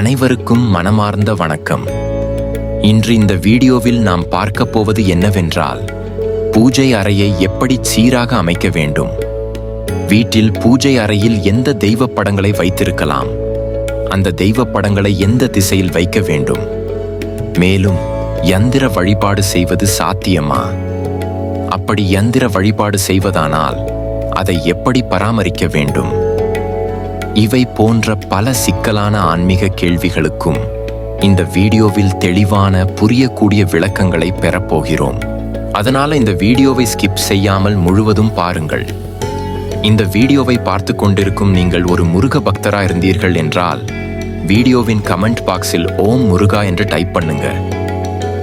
அனைவருக்கும் மனமார்ந்த வணக்கம். இன்று இந்த வீடியோவில் நாம் பார்க்கப் போவது என்னவென்றால் பூஜை அறையை எப்படி சீராக அமைக்க வேண்டும்? வீட்டில் பூஜை அறையில் எந்த தெய்வ படங்களை வைத்திருக்கலாம்? அந்த தெய்வ படங்களை எந்த திசையில் வைக்க வேண்டும்? மேலும் யந்திர வழிபாடு செய்வது சாத்தியமா? அப்படி யந்திர வழிபாடு செய்வதானால் அதை எப்படி பராமரிக்க வேண்டும்? இவை போன்ற பல சிக்கலான ஆன்மீக கேள்விகளுக்கும் இந்த வீடியோவில் தெளிவான புரியக்கூடிய விளக்கங்களை பெறப்போகிறோம். அதனால இந்த வீடியோவை ஸ்கிப் செய்யாமல் முழுவதும் பாருங்கள். இந்த வீடியோவை பார்த்து கொண்டிருக்கும் நீங்கள் ஒரு முருக பக்தரா இருந்தீர்கள் என்றால் வீடியோவின் கமெண்ட் பாக்ஸில் ஓம் முருகா என்று டைப் பண்ணுங்க.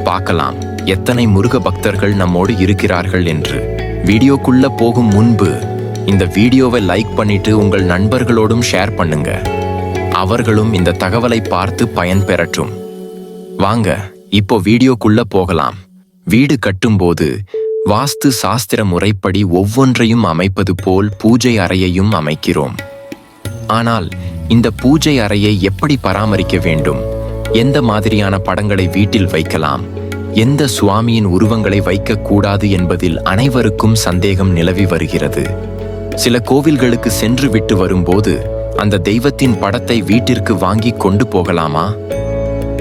பார்க்கலாம் எத்தனை முருக பக்தர்கள் நம்மோடு இருக்கிறார்கள் என்று. வீடியோக்குள்ள போகும் முன்பு இந்த வீடியோவை லைக் பண்ணிட்டு உங்கள் நண்பர்களோடும் ஷேர் பண்ணுங்க. அவர்களும் இந்த தகவலை பார்த்து பயன்பெறட்டும் வாங்க இப்போ வீடியோக்குள்ள போகலாம். வீடு கட்டும்போது வாஸ்து சாஸ்திர முறைப்படி ஒவ்வொன்றையும் அமைப்பது போல் பூஜை அறையையும் அமைக்கிறோம். ஆனால் இந்த பூஜை அறையை எப்படி பராமரிக்க வேண்டும்? எந்த மாதிரியான படங்களை வீட்டில் வைக்கலாம்? எந்த சுவாமியின் உருவங்களை வைக்கக்கூடாது என்பதில் அனைவருக்கும் சந்தேகம் நிலவி வருகிறது. சில கோவில்களுக்கு சென்று விட்டு வரும்போது அந்த தெய்வத்தின் படத்தை வீட்டிற்கு வாங்கி கொண்டு போகலாமா?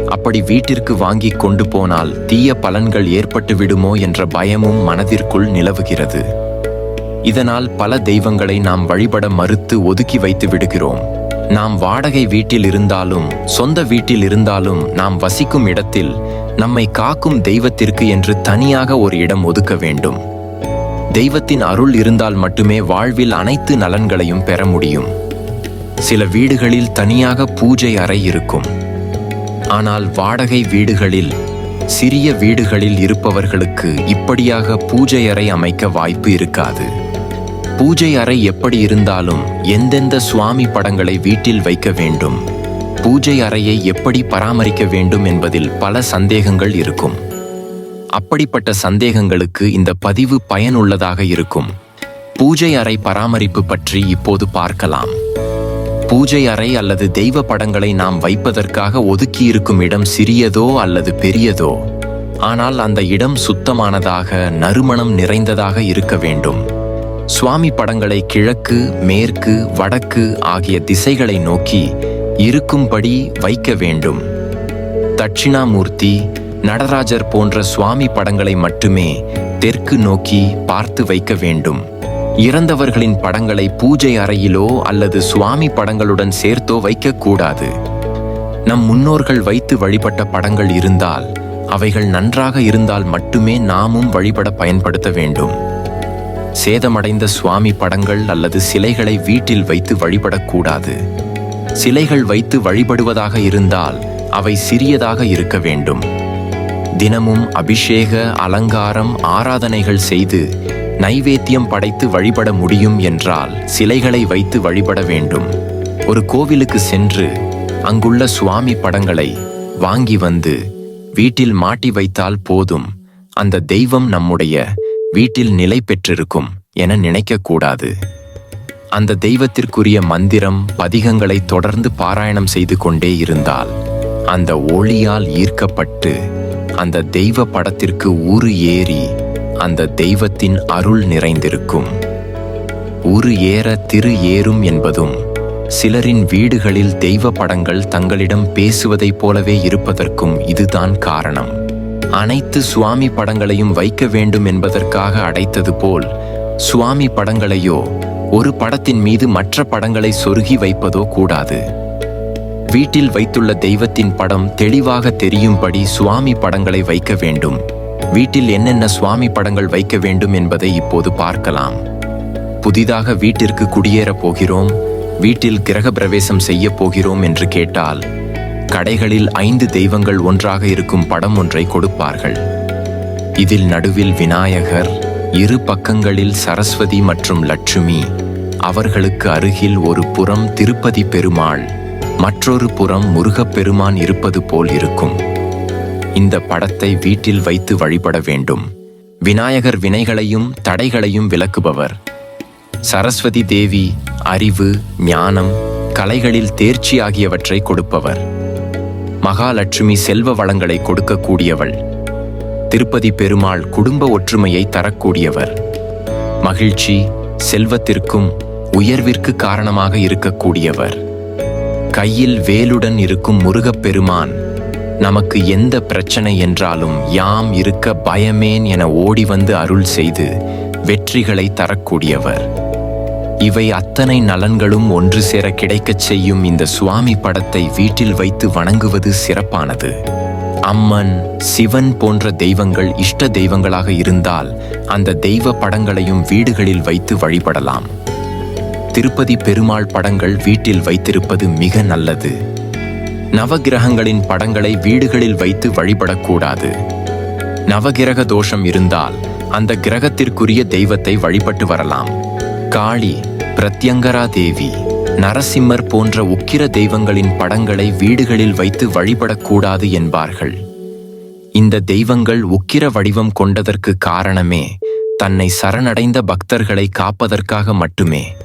அப்படி வீட்டிற்கு வாங்கி கொண்டு போனால் தீய பலன்கள் ஏற்பட்டு விடுமோ என்ற பயமும் மனதிற்குள் நிலவுகிறது. இதனால் பல தெய்வங்களை நாம் வழிபட மறுத்து ஒதுக்கி வைத்து விடுகிறோம். நாம் வாடகை வீட்டில் இருந்தாலும் சொந்த வீட்டில் இருந்தாலும் நாம் வசிக்கும் இடத்தில் நம்மை காக்கும் தெய்வத்திற்கு என்று தனியாக ஒரு இடம் ஒதுக்க வேண்டும். தெய்வத்தின் அருள் இருந்தால் மட்டுமே வாழ்வில் அனைத்து நலன்களையும் பெற முடியும். சில வீடுகளில் தனியாக பூஜை அறை இருக்கும். ஆனால் வாடகை வீடுகளில் சிறிய வீடுகளில் இருப்பவர்களுக்கு இப்படியாக பூஜை அறை அமைக்க வாய்ப்பு இருக்காது. பூஜை அறை எப்படி இருந்தாலும் எந்தெந்த சுவாமி படங்களை வீட்டில் வைக்க வேண்டும். பூஜை அறையை எப்படி பராமரிக்க வேண்டும் என்பதில் பல சந்தேகங்கள் இருக்கும். அப்படிப்பட்ட சந்தேகங்களுக்கு இந்த பதிவு பயனுள்ளதாக இருக்கும். பூஜை அறை பராமரிப்பு பற்றி இப்போது பார்க்கலாம். பூஜை அறை அல்லது தெய்வ படங்களை நாம் வைப்பதற்காக ஒதுக்கியிருக்கும் இடம் சிறியதோ அல்லது பெரியதோ. ஆனால் அந்த இடம் சுத்தமானதாக நறுமணம் நிறைந்ததாக இருக்க வேண்டும். சுவாமி படங்களை கிழக்கு மேற்கு வடக்கு ஆகிய திசைகளை நோக்கி இருக்கும்படி வைக்க வேண்டும். தட்சிணாமூர்த்தி நடராஜர் போன்ற சுவாமி படங்களை மட்டுமே தெற்கு நோக்கி பார்த்து வைக்க வேண்டும். இறந்தவர்களின் படங்களை பூஜை அறையிலோ அல்லது சுவாமி படங்களுடன் சேர்த்தோ வைக்கக்கூடாது நம் முன்னோர்கள் வைத்து வழிபட்ட படங்கள் இருந்தால் அவைகள் நன்றாக இருந்தால் மட்டுமே நாமும் வழிபட பயன்படுத்த வேண்டும். சேதமடைந்த சுவாமி படங்கள் அல்லது சிலைகளை வீட்டில் வைத்து வழிபடக்கூடாது சிலைகள் வைத்து வழிபடுவதாக இருந்தால் அவை சிறியதாக இருக்க வேண்டும். தினமும் அபிஷேக அலங்காரம் ஆராதனைகள் செய்து நைவேத்தியம் படைத்து வழிபட முடியும் என்றால் சிலைகளை வைத்து வழிபட வேண்டும். ஒரு கோவிலுக்கு சென்று அங்குள்ள சுவாமி படங்களை வாங்கி வந்து வீட்டில் மாட்டி வைத்தால் போதும். அந்த தெய்வம் நம்முடைய வீட்டில் நிலை பெற்றிருக்கும் என நினைக்கக்கூடாது அந்த தெய்வத்திற்குரிய மந்திரம் பதிகங்களை தொடர்ந்து பாராயணம் செய்து கொண்டே இருந்தால் அந்த ஒளியால் ஈர்க்கப்பட்டு அந்த தெய்வ படத்திற்கு ஊறு ஏறி அந்த தெய்வத்தின் அருள் நிறைந்திருக்கும். ஊறு ஏற திரு ஏறும் என்பதும் சிலரின் வீடுகளில் தெய்வ படங்கள் தங்களிடம் பேசுவதைப் போலவே இருப்பதற்கும் இதுதான் காரணம். அனைத்து சுவாமி படங்களையும் வைக்க வேண்டும் என்பதற்காக அடைத்தது போல் சுவாமி படங்களையோ ஒரு படத்தின் மீது மற்ற படங்களை சொருகி வைப்பதோ கூடாது. வீட்டில் வைத்துள்ள தெய்வத்தின் படம் தெளிவாக தெரியும்படி சுவாமி படங்களை வைக்க வேண்டும். வீட்டில் என்னென்ன சுவாமி படங்கள் வைக்க வேண்டும் என்பதை இப்போது பார்க்கலாம். புதிதாக வீட்டிற்கு குடியேறப் போகிறோம். வீட்டில் கிரக பிரவேசம் செய்ய போகிறோம் என்று கேட்டால் கடைகளில் ஐந்து தெய்வங்கள் ஒன்றாக இருக்கும் படம் ஒன்றை கொடுப்பார்கள். இதில் நடுவில் விநாயகர் இரு பக்கங்களில் சரஸ்வதி மற்றும் லட்சுமி. அவர்களுக்கு அருகில் ஒரு புறம் திருப்பதி பெருமாள். மற்றொரு புறம் முருகப்பெருமான் இருப்பது போல் இருக்கும். இந்த படத்தை வீட்டில் வைத்து வழிபட வேண்டும். விநாயகர் வினைகளையும் தடைகளையும் விளக்குபவர். சரஸ்வதி தேவி அறிவு ஞானம் கலைகளில் தேர்ச்சி ஆகியவற்றை கொடுப்பவர். மகாலட்சுமி செல்வ வளங்களை கொடுக்கக்கூடியவள். திருப்பதி பெருமாள் குடும்ப ஒற்றுமையை தரக்கூடியவர். மகிழ்ச்சி செல்வத்திற்கும் உயர்விற்கு காரணமாக இருக்கக்கூடியவர். கையில் வேலுடன் இருக்கும் முருகப்பெருமான் நமக்கு எந்த பிரச்சனை என்றாலும் யாம் இருக்க பயமேன் என ஓடி வந்து அருள் செய்து வெற்றிகளை தரக்கூடியவர். இவை அத்தனை நலன்களும் ஒன்று சேர கிடைக்கச் செய்யும் இந்த சுவாமி படத்தை வீட்டில் வைத்து வணங்குவது சிறப்பானது. அம்மன் சிவன் போன்ற தெய்வங்கள் இஷ்ட தெய்வங்களாக இருந்தால் அந்த தெய்வ படங்களையும் வீடுகளில் வைத்து வழிபடலாம். திருப்பதி பெருமாள் படங்கள் வீட்டில் வைத்திருப்பது மிக நல்லது. நவகிரகங்களின் படங்களை வீடுகளில் வைத்து வழிபடக்கூடாது. நவகிரக தோஷம் இருந்தால் அந்த கிரகத்திற்குரிய தெய்வத்தை வழிபட்டு வரலாம். காளி பிரத்யங்கரா தேவி நரசிம்மர் போன்ற உக்கிர தெய்வங்களின் படங்களை வீடுகளில் வைத்து வழிபடக்கூடாது என்பார்கள். இந்த தெய்வங்கள் உக்கிர வடிவம் கொண்டதற்கு காரணமே தன்னை சரணடைந்த பக்தர்களை காப்பதற்காக மட்டுமே.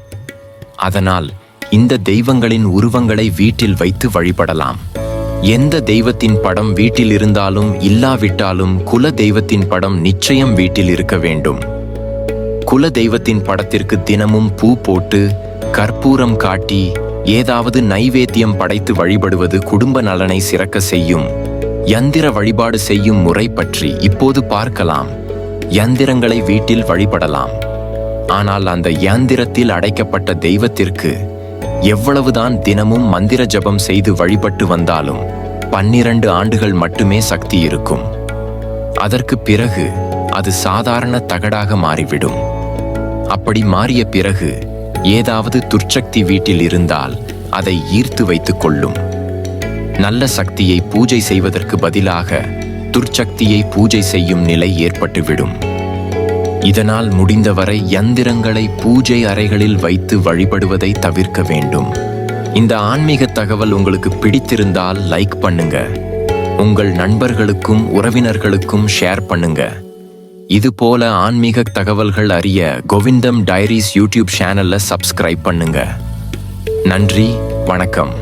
அதனால் இந்த தெய்வங்களின் உருவங்களை வீட்டில் வைத்து வழிபடலாம். எந்த தெய்வத்தின் படம் வீட்டில் இருந்தாலும் இல்லாவிட்டாலும் குல தெய்வத்தின் படம் நிச்சயம் வீட்டில் இருக்க வேண்டும். குல தெய்வத்தின் படத்திற்கு தினமும் பூ போட்டு கற்பூரம் காட்டி ஏதாவது நைவேத்தியம் படைத்து வழிபடுவது குடும்ப நலனை சிறக்க செய்யும். யந்திர வழிபாடு செய்யும் முறை பற்றி இப்போது பார்க்கலாம். யந்திரங்களை வீட்டில் வழிபடலாம். ஆனால் அந்த யந்திரத்தில் அடைக்கப்பட்ட தெய்வத்திற்கு எவ்வளவுதான் தினமும் மந்திர ஜபம் செய்து வழிபட்டு வந்தாலும் பன்னிரண்டு ஆண்டுகள் மட்டுமே சக்தி இருக்கும். அதற்கு பிறகு அது சாதாரண தகடாக மாறிவிடும். அப்படி மாறிய பிறகு ஏதாவது துர்ச்சக்தி வீட்டில் இருந்தால் அதை ஈர்த்து வைத்துக் கொள்ளும். நல்ல சக்தியை பூஜை செய்வதற்கு பதிலாக துர்ச்சக்தியை பூஜை செய்யும் நிலை ஏற்பட்டுவிடும். இதனால் முடிந்தவரை யந்திரங்களை பூஜை அறைகளில் வைத்து வழிபடுவதை தவிர்க்க வேண்டும். இந்த ஆன்மீக தகவல் உங்களுக்கு பிடித்திருந்தால் லைக் பண்ணுங்க. உங்கள் நண்பர்களுக்கும் உறவினர்களுக்கும் ஷேர் பண்ணுங்க. இதுபோல ஆன்மீக தகவல்கள் அறிய கோவிந்தம் டைரிஸ் யூடியூப் சேனல்ல சப்ஸ்கிரைப் பண்ணுங்க. நன்றி வணக்கம்.